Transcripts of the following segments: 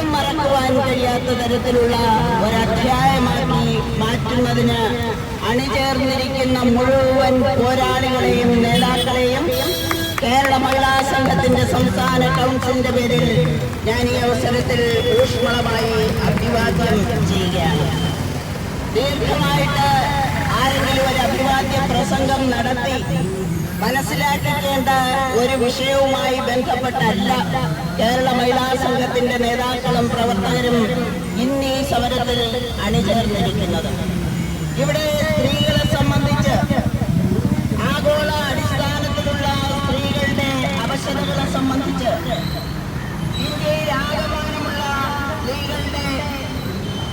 ഒരിക്കലും മറക്കുവാൻ കഴിയാത്ത തരത്തിലുള്ള ഒരധ്യായമാക്കി മാറ്റുന്നതിന് അണിചേർന്നിരിക്കുന്ന മുഴുവൻ പോരാളികളെയും നേതാക്കളെയും കേരള മഹിളാ സംഘത്തിന്റെ സംസ്ഥാന കൗൺസിലിന്റെ പേരിൽ ഞാൻ ഈ അവസരത്തിൽ ഊഷ്മളമായി അഭിവാദ്യം ചെയ്യുകയാണ്. ദീർഘമായിട്ട് ആരെങ്കിലും ഒരു അഭിവാദ്യ പ്രസംഗം നടത്തി മനസ്സിലാക്കേണ്ട ഒരു വിഷയവുമായി ബന്ധപ്പെട്ടല്ല കേരള മഹിളാ സംഘത്തിന്റെ നേതാക്കളും പ്രവർത്തകരും ഇന്ന് ഈ സമരത്തിൽ അണിചേർന്നിരിക്കുന്നത്. ഇവിടെ സ്ത്രീകളെ സംബന്ധിച്ച് ആഗോള അടിസ്ഥാനത്തിലുള്ള സ്ത്രീകളുടെ അവശതകളെ സംബന്ധിച്ച് ഇന്ത്യയിൽ ആകമാനമുള്ള സ്ത്രീകളുടെ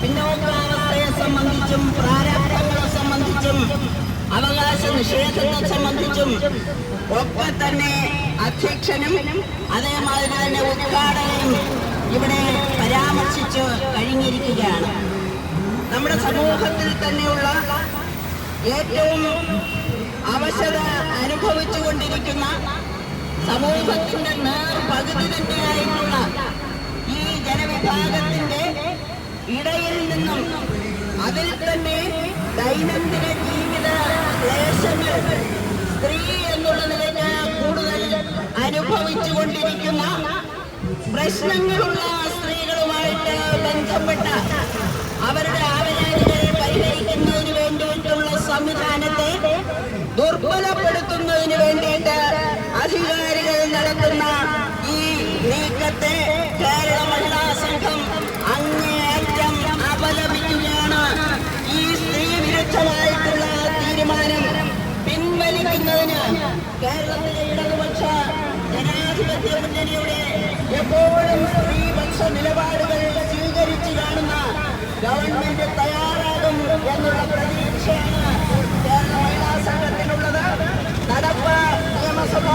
പിന്നോക്കാവസ്ഥയെ സംബന്ധിച്ചും പ്രാരാബ്ദങ്ങളെ സംബന്ധിച്ചും അവകാശ നിഷേധത്തെ സംബന്ധിച്ചും ഒക്കെ തന്നെ അധ്യക്ഷനും അതേമാതിരി തന്നെ ഉദ്ഘാടകനും ഇവിടെ പരാമർശിച്ച് കഴിഞ്ഞിരിക്കുകയാണ്. നമ്മുടെ സമൂഹത്തിൽ തന്നെയുള്ള ഏറ്റവും അവശത അനുഭവിച്ചുകൊണ്ടിരിക്കുന്ന സമൂഹത്തിന്റെ നേർ പകുതി തന്നെയായിട്ടുള്ള ഈ ജനവിഭാഗത്തിന്റെ ഇടയിൽ നിന്നും അതിൽ തന്നെ ദൈനംദിന സ്ത്രീ എന്നുള്ള നിലയ്ക്ക് കൂടുതൽ അനുഭവിച്ചു കൊണ്ടിരിക്കുന്ന പ്രശ്നങ്ങളുള്ള സ്ത്രീകളുമായിട്ട് ബന്ധപ്പെട്ട അവരുടെ ആവലാതികൾ പരിഹരിക്കുന്നതിന് വേണ്ടിയിട്ടുള്ള സംവിധാനത്തെ ദുർബലപ്പെടുത്തുന്നതിന് വേണ്ടിയിട്ട് അധികാരികൾ ജനാധിപത്യ മുന്നണിയുടെ എപ്പോഴും ഈ സ്ത്രീപക്ഷ നിലപാടുകൾ സ്വീകരിച്ചു കാണുന്ന ഗവൺമെന്റ് തയ്യാറാകും എന്നുള്ള പ്രതീക്ഷയാണ് കേരള മഹിളാ സംഘത്തിനുള്ളത്. നടപ്പ് നിയമസഭ.